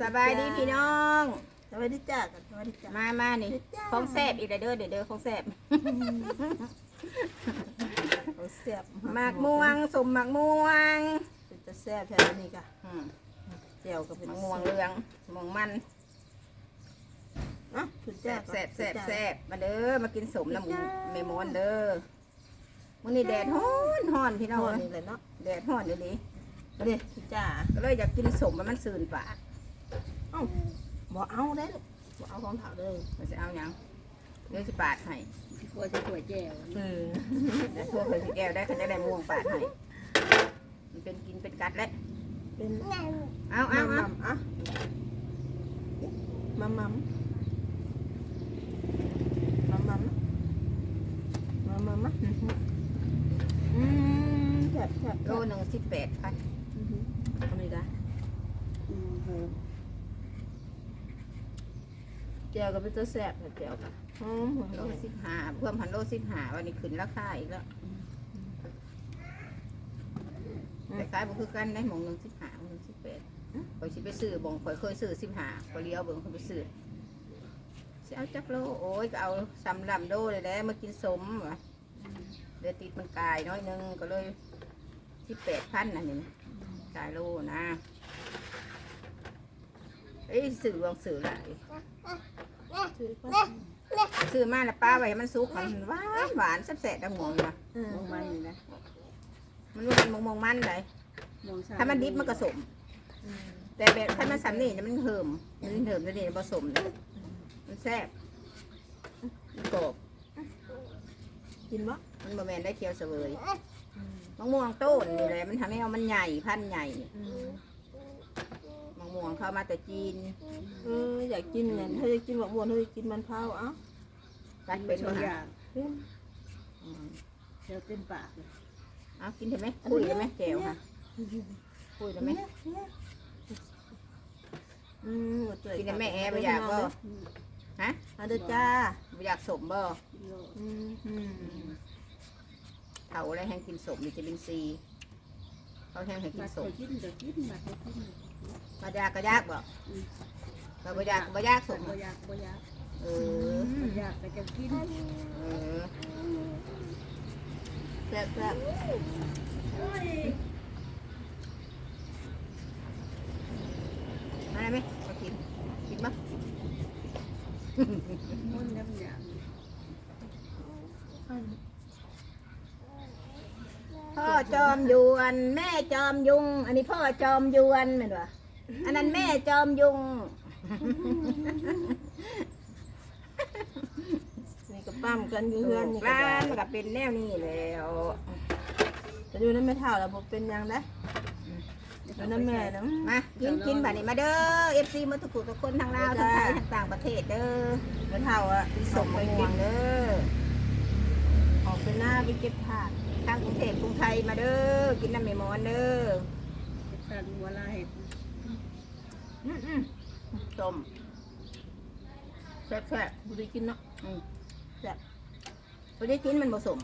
สบายดีพี่น้อง สวัสดีจ้ากันสวัสดีจ้ามามานี่ของแซ่บอีกแล้วเด้อเดี๋ยวเด้อของแซ่บเอาแซ่บหมากม่วงสมหมากม่วงเป็นจะแซ่บแท้นี่ค่ะอืมแจ่วก็เป็นหมากม่วงเหลืองม่วงมันอะคุณแซ่จ้าบแซ่บแซ่บแซ่บมาเด้อมากินสมน้ำเมมอนเด้อมื้อนี้แดดฮ้อนฮ้อนพี่น้นองอนนี่เลยเนาะแดดฮ้อนเดี๋ยวนี้มาดิคุณจ้าก็เลยอยากกินสมมันมันซื่นปากเอ้า บ่เอาได้ลูกบ่เอาของเผาเลยมันจะเอาหยังเดี๋ยวสิปาดให้กลัวจะสวยแจ๋วเออแล้วทั่วเคยสิแก้วได้เขาจะได้ม่วงปาดให้มันเป็นกินเป็นกัดแล้วเป็นเอาเอามัเอามอะมัมมัมมัมมัมมัมมัมอืมแซ่บแซ่บโลหนึ่งสิบแปดพันอันนี้ได้อืม เออแจ่วก็เป็นตัวแซ่บแบบแจ่วค่ะอืมโลสิบห้าเพิ่มพันโลสิบห้าวันนี้ขึ้นราคาอีกแล้วแต่ขายบ่คือกันได้หมองหนึ่งสิบห้าหมองหนึ่งสิบแปดข่อยสิไปซื้อบ่งข่อยเคยซื้อสิบห้าข่อยเลี้ยวเบิ่งข่อยไปซื้อสิเอาจักโลโอ้ยก็เอาสำลำโลเลยแหละมากินสมวะเดี๋ยวติดมันกายน้อยหนึงก็เลยสิบแปดพันน่ะนี่กายโลนะ เอ้ยสื่อลองสื่อละถือก่อนซื้อมาแล้วป้าไว้ให้มันสุกมันหวานหวานแซ่บๆดังหมองว่ะเออมองมันนี่นะมันว่ามันมองมองมันเลยมองซ้ายถ้ามันดิบมันก็สมอืมแต่แบบถ้ามันสำนี่เนี่ยมันเหิมมันเหิมตัวนี้ผสมเลยมันแซ่บมันกรอบกินบ่มันบะแมนได้เคี้ยวเสวยอืมมะม่วงต้นนี่แหละมันทำให้เอามันใหญ่พันธุ์ใหญ่อื มมะม่วงเข้ามาแต่จีน เอออยากกินเนี่ยถ้าอยากกินบักบัวถ้าอยากกินมันเผาเอ้ากัดเป็เป็นนตัวบ่อหาย่างกินอืมเดี๋ยวเต็มปากเลยเอากินได้ไหมคุยได้ไหมแก้วค่ะคุยได้ไหมอืมอดเลยกินได้ไหมแอร์ไม่อยากบ่อืมฮะเอาเด้อจ้าไม่อยากสมบ่กินโลอืมอืมเขาอะไรแห้งกินสมวิตามินซีเขาแห้งให้กิมานสเคมยกินเดี๋ยวกินมาเคยกิน มายากก็ยากบ่อืมเราบ่ยากก็บ่ยากสมบ่อยากบ่อยากเออบ่อยากแต่จะกินเออแซ่บแซ่บมาได้ไหมมากินกินบ่มุ่นน้ำหยางพ่อจอมยวน แม่จอมยุง อันนี้พ่อจอมยวนเหมือนวะ อันนั้นแม่จอมยุง นี่ก็ปั้มกันอยู่เฮือนนี่ก็ร้าได้นมันก็เป็นแนวนี้แล้วจะอยู่นั้นไม่เท่าแล้วบ่เป็นหยังนะอยู่นั้นแม่นะมากินกินบัดนี้มาเด้อเอฟซีมาทุกคนทุกคนทางลาวทางไทยทางต่างประเทศเด้อไม่เท่าอะส่งไปห่วงเด้อออกไปหน้าไปเก็บผักทางกรุงเทพกรุงไทยมาเด้อกินน้ำเมมอนเด้อเห็ดสันหัวลายเห็ด อืมอืมต้มแซ่บแซ่บบ่ได้กินเนาะอืมแซ่บพอได้กินมันผสม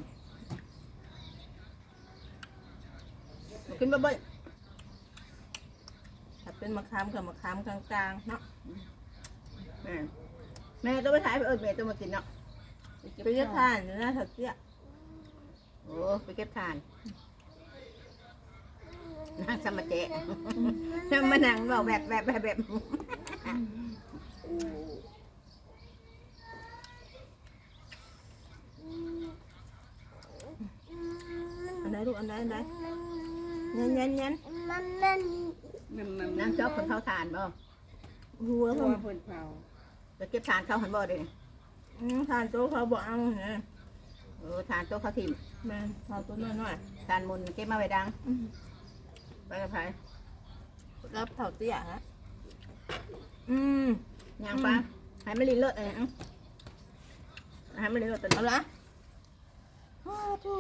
บ่กินบ่เบ่อยถ้าเป็นมะขามกับมะขามกลางๆเนาะแม่แม่ต้องไปถ่ายไปเอิญแม่ต้องมากินเนาะไปเก็บทานอยู่นะถ้าเตี้ยโอ้ไปเก็บทาน นั่งสมาเจ๊นั่งมานั่งบอกแบบแบบแบบแบบอันไหนลูกอันไหนอันไหนยันยันยันมันมันนั่งจอบคนเขาทานบ่หัวหัเขาวเพิ่นเผาไปเก็บทานเขาหันบ่เด้อืมทานโต๊ะเขาบอกเอาเนี่ยเออทานโต๊ะเขาทิมแม่ทานโต๊ะน้อยทานมุนเก็บมาไว้ดังๆอืม ไปกับไผรับเท่าเตี้ยฮะ อืมย่างปลาให้มันลิ้นเลิศเออเอาให้มันลิ้นเลิศตัวเอานี้ละอ้าวทู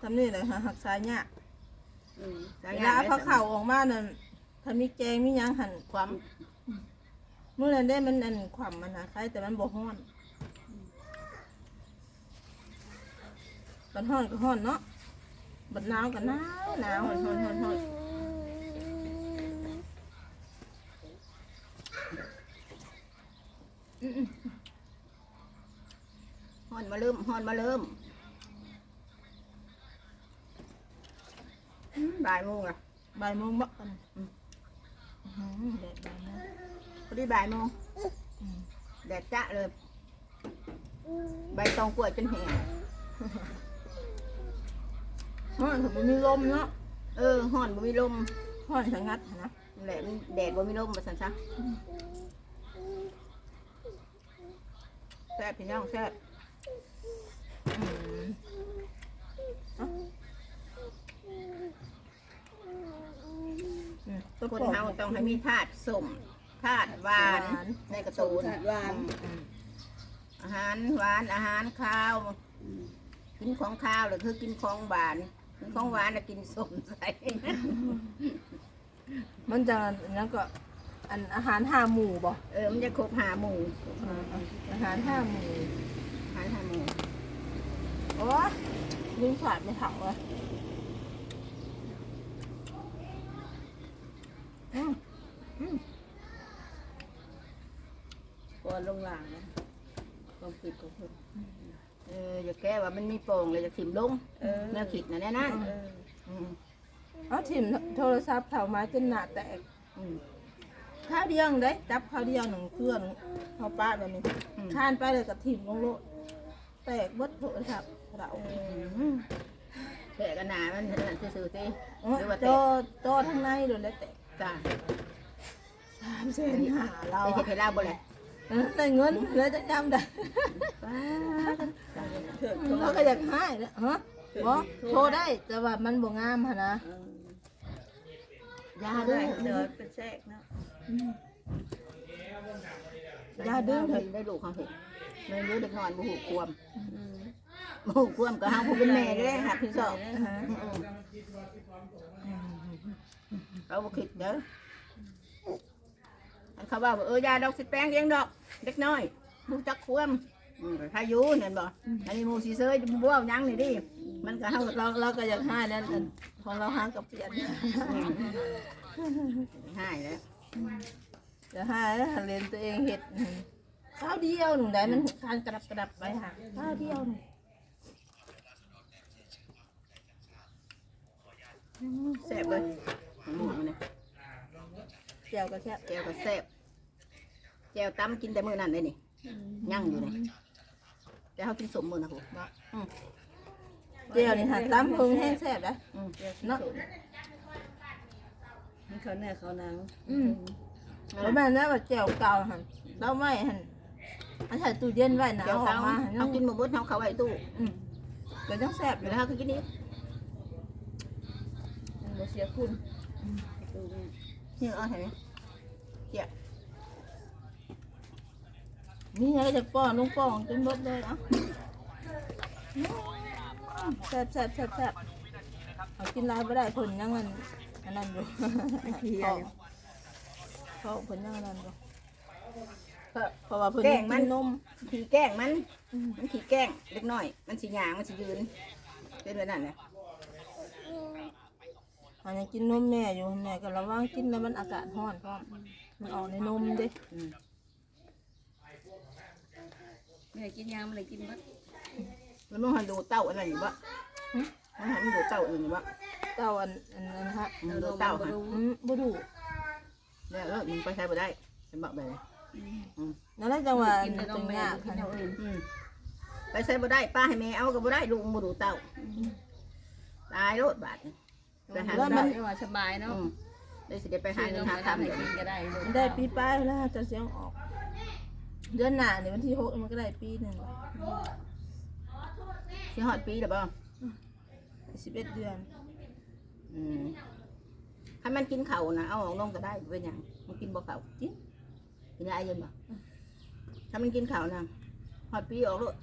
ทำนี่เลยฮะหักสายเนี่ยเออเวลาเอาเขาเข่าออกมานั่นถ้ามีแกงมีหยังหันความเมื่อนั้นได้มันอันขวามมันนะใครแต่มันบ่ฮ้อนบัดฮ้อนก็ฮ้อนเนาะบัดหนาวก็หนาวหนาวฮ้อนฮ้อนฮ้อนฮ้อน มาเริ่มฮอนมาเริ่มอืมบ่ายโมงละบ่ายโมงบ่กันอืมอื้อหือแดดบ่ายโมงพอดีบ่ายโมงอืมแดดจ้าเลย ใบตองกล้วยจนแห้งฮ้อนผมมีลมเนาะ เออห่อนบ่มีลมฮ้อนสงัดนะนั่นแหละมันแดดบ่มีลมมาสั่นซะแซ่บพี่น้องแซ่บ อืมเอ้าอืม คนเฮาต้องให้มีธาตุสมธาตุหวานหวานในกระสตูมนถาดหวานอืมอาหารหวานอาหารข้าวอืมกินของข้าวหรือคือกินของหวานกินของหวานแล้วกินสมใส่มันจะแล้วก็อันอาหารห้าหมู่บ่เออมันจะครบหาหมู่อาหารห้าหมู่อาหารหาหมู่โอ้ยลุงขาดไม่เถาเลยอืม ก่อนลงหลังนะความคิดของเพิ่นเอออย่าแก้ว่ามันมีโป่งเลยจะถิ่มลงเออ แนวขิดนะแน่นั่นเอออืมเอาถิ่มโทรศัพท์เถาไม้จนหนาแตกอืม ข้าวเดียวได้จับข้าวเดียวหนึ่งเครื่องเอาป้าแบบนี้อืมทานไปเลยกับถิ่มลงโลดแตกเบดโทรศัพท์เราอืมแตะกันหนามันนั่นซื่อๆสิโอ้ยหรือว่าโตแตะโตทั้งในโดนได้แตก จ้าสามเซนหาเราได้อะเห็ดให้ลาบ่เลยเออได้เงินเลยจะจำได้เราก็อยากให้ฮะบ่โทรได้แต่ว่ามันบ่งามหะนะยาด้ดื้อเดินเป็นแทรกเนาะยาดื้อเลเลยได้ลูกเขาเห็นไม่รู้เด็กนอยบ่หูควมบ่หูควมก็เฮาผู้เป็นแม่ได้ค่ะพี่สอง เขาบ่คิดเด้ออันเขาว่าเออยาดอกสิแป้งเลี้ยงดอกเด็กน้อยรู้จักควมอืมถ้ายู่เห็นบ่อันนี้มูสิเซยบ่เว้าหยังนี่ดิมันก็เฮาเราเราก็อยากให้นั่นอันของเราหางกับเปลี่ยนหายแล้วจะให้เรียนตัวเองเห็ดข้าวเดียวหนึ่งได้มันทานกระดับกระดับไปหาข้าวเดียวหนึ่งแซ่บเลย หมูมันนี่เจียวก็แค่บแก้วก็แซ่บแก้วตำกินแต่มื้อนั้นเลยนี่ย่างอยู่นี่แต่เฮากินสมมื้อนะโหอืมเจียวนี่หาตั้มเพิ่งแห้งแซ่บนะอืมเนาะมันเขาเนื้อเขาหนังอืมแล้วแม่นะว่าเจียวเก่าหันเราไม่หันอันใส่ตู้เย็นไว้นะแก้วเอาออเขากมาหันเอากินบ่เบิดเฮาเข้าไว้ตู้อืมก็ต้องแซ่บอเดี๋ยู่ยวเฮาคือกินนี้มันบ่เสียคุณดูเนี่ยนี่เอาเห็นไหมนี่ไงจะป้อนลุงป้องจนหมดเลยเอะแซ่บแซ่บแซ่บแซ่บเอากินลายไม่ได้ผลยังเงินอันนั้นอยู่เขาเขาผลยังอันนั้นอยู่เพราะว่าเพิ่นกินนมขี้แกล้งมัน มันขี้แกล้งเล็กน้อย มันสิหยางมันสิยืนเป็นแบบนั้นแหละ อันนี้กินนมแม่อยู่แม่ก็ระวังกินแล้วมันอากาศร้อนพร้อมมันออกในนมเด้อืมแม่กินยางมันเลยกินบัดแล้วมึงหันดูเต้าอะไรอยู่บ่มึงหันดูเต้าอื่นอยู่บ่เต้าอันอันนั้นฮะมึงเอาลดูงมาเต้าบ่หันรู้อืมบ่ดูแล้วเออมึงไปใช้บ่ได้ฉันบอกไปเลยอืมนั่นแหละจังหวะกินแต่นจัมงแม่ยากกินค่ะเอาอื่นอืมไปใช้บ่ได้ป้าให้แม่เอาก็บ่ได้ลูกมึงบ่ดูเต้าตายโลดบาดนี่ ไปหาแล้วเงิมันนว่าสบายเนาะอืมได้สิได้ไปหาเงินหาทำคำให้เดี๋ยวกินี้นก็ได้เลยมันได้ปีป้ายแล้วจะเสียงออก เดือนหน้าเนี่ยวันที่หกมันก็ได้ปีหนึ่งสิฮอดปีแล้วบ่สิบเอ็ดเดือนอืมถ้ามันกินข้าวนะเอาออกนมก็ได้เป็นหยังมันกินบ่ข้าวกินกินได้ยังบ่ถ้ามันกินข้าวนะฮอดปีออกโลด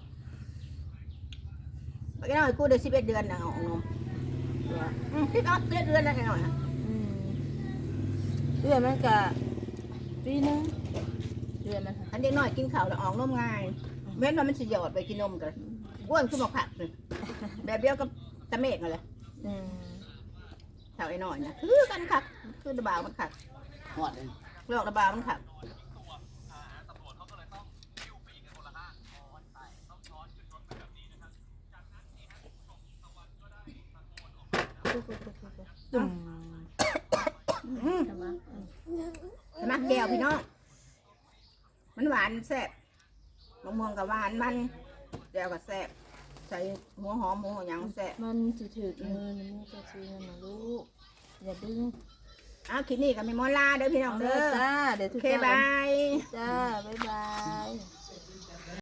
ไปกันหน่อยกูได้11เดือนนะเอาออกนม อืมคิดออก11เดือนแล้วกันหน่อยฮะอืมเดือนมันก็ปีหนึงเดือนมันอันเด็กน้อยกินข้าวแล้วออกนมง่ายเว้นว่ามันสิหยอดไปกินนมกันอ้วนขึ้นมาผักเลยแบบเดียวกับตะเมฆนั่นแหละอืมเท่าไอ้น้อยนะคือกันคักคือระบาวมันคักหอดเลยลอกระบาวมันคัก ตุ่มอืมใช่ไหมสมักแก้วพี่น้อง มันหวานแซ่บมะม่วงกับหวานมันแก้วกับแซ่บใส่หัวหอมหัวหยังแซ่บมันจะถือเงินมันจะซื้อเงินนะลูกอย่าดึงอ้าวคลิปนี้ก็มีมอลาเด้อพี่น้องเอาเลเด้ยอจ้าเดี๋ยวโอทุกเคคนบายจ้าบ๊ายบาย